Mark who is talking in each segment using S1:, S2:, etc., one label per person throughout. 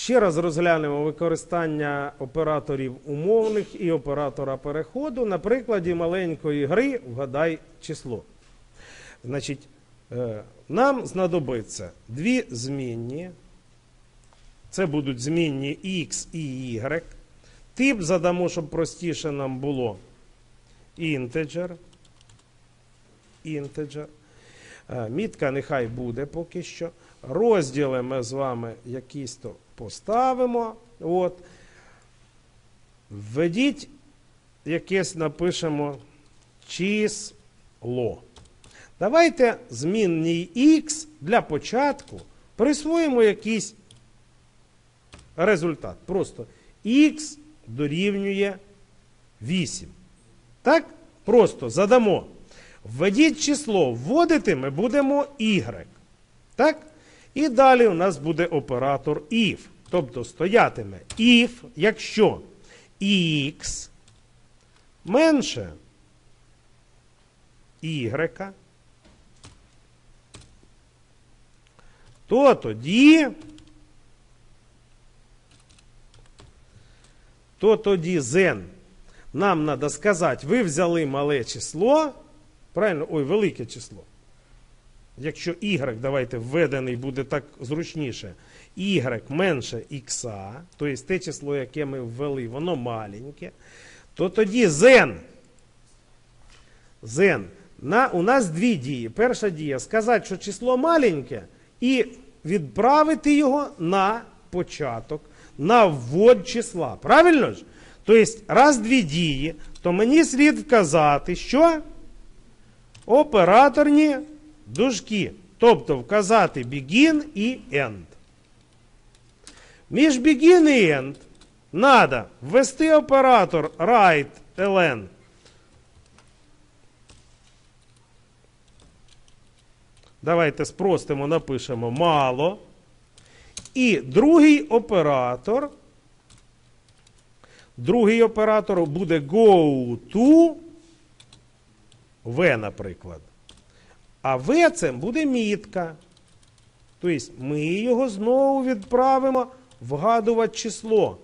S1: Ще раз розглянемо використання операторів умовних і оператора переходу на прикладі маленької гри Вгадай число. Значить, е, нам знадобиться дві змінні. Це будуть змінні X і Y. Тип задамо, щоб простіше нам було. Integer. Integer. Е, Мітка нехай буде поки що. Розділи ми з вами якісь то поставимо. От. Введіть якесь напишемо число. Давайте змінній X для початку присвоїмо якийсь результат. Просто X дорівнює 8. Так? Просто задамо. Введіть число, вводити ми будемо Y. Так? І далі у нас буде оператор if. Тобто стоятиме if, якщо x менше y, то тоді, то тоді zen. Нам треба сказати, ви взяли мале число, правильно, ой, велике число. Якщо y, давайте введений буде так зручніше, y менше x, тобто те число, яке ми ввели, воно маленьке, то тоді zen. Zen. На, у нас дві дії. Перша дія сказати, що число маленьке, і відправити його на початок, на ввод числа. Правильно ж? Тобто, раз дві дії, то мені слід вказати, що операторні дужки. Тобто вказати begin і end. Між begin і end треба ввести оператор write ln. Давайте спростимо, напишемо мало. І другий оператор. Другий оператор буде go to v, наприклад. А В це буде мітка. Тобто ми його знову відправимо вгадувати число.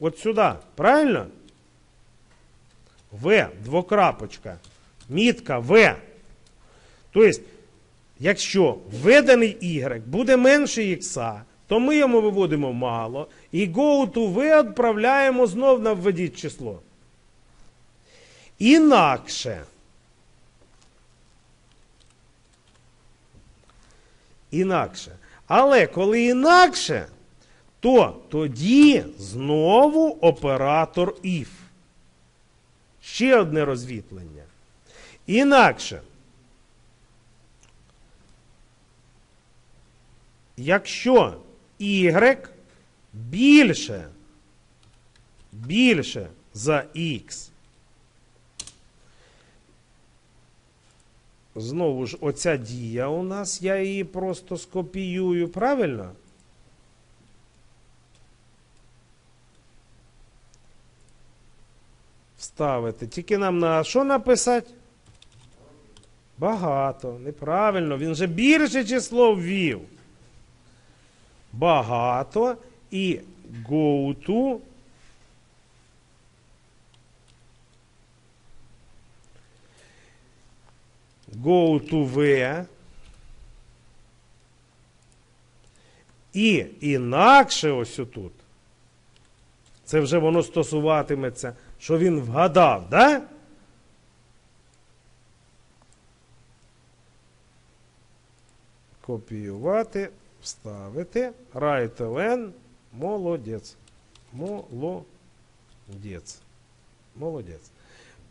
S1: От сюди. Правильно? В, двокрапочка. Мітка В. Тобто, якщо введений Y буде менше Х, то ми йому виводимо мало. І go to V відправляємо знов на введіть число. Інакше. Інакше. Але коли інакше, то тоді знову оператор if. Ще одне розвітлення. Інакше. Якщо y більше, більше за x, Знову ж, оця дія у нас, я її просто скопіюю, правильно? Вставити. Тільки нам на що написати? Багато. Неправильно. Він же більше число ввів. Багато і go to go to V. І інакше ось отут. Це вже воно стосуватиметься, що він вгадав, да? Копіювати, вставити. Write ln. Молодець. Молодець. Молодець.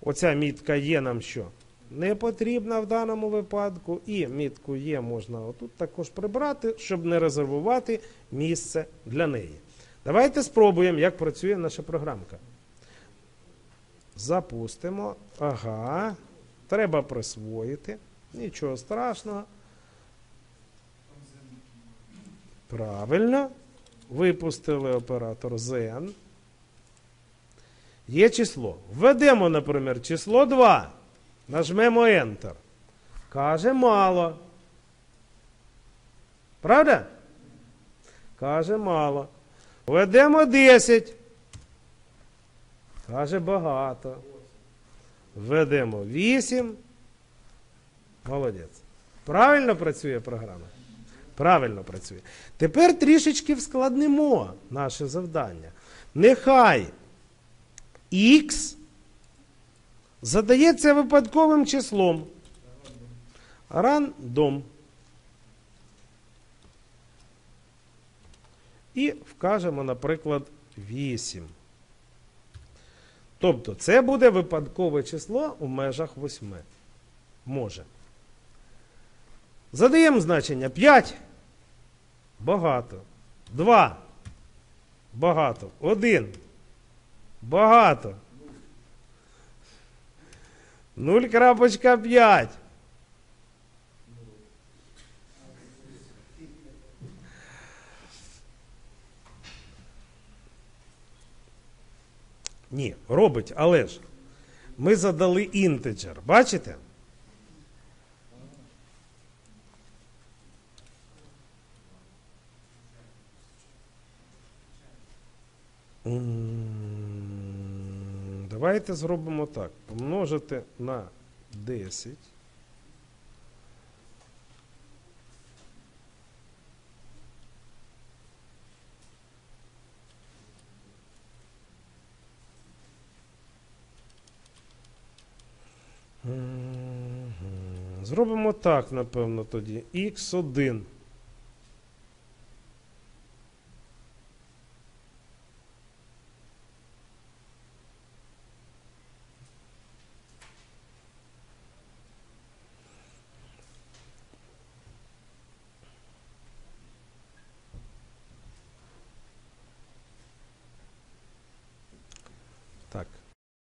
S1: Оця мітка є нам що? Не потрібна в даному випадку. І мітку є можна отут також прибрати, щоб не резервувати місце для неї. Давайте спробуємо, як працює наша програмка. Запустимо. Ага. Треба присвоїти. Нічого страшного. Правильно. Випустили оператор Zen. Є число. Введемо, наприклад, число 2. Нажмемо Enter. Каже мало. Правда? Каже мало. Ведемо 10. Каже багато. Ведемо 8. Молодець. Правильно працює програма? Правильно працює. Тепер трішечки вскладнимо наше завдання. Нехай х задається випадковим числом. Рандом. І вкажемо, наприклад, 8. Тобто це буде випадкове число у межах 8. Може. Задаємо значення 5. Багато. 2. Багато. 1. Багато. 0.5. Ні, робить, але ж ми задали інтеджер. Бачите? М, Давайте зробимо так. Помножити на 10. Зробимо так, напевно, тоді. Х1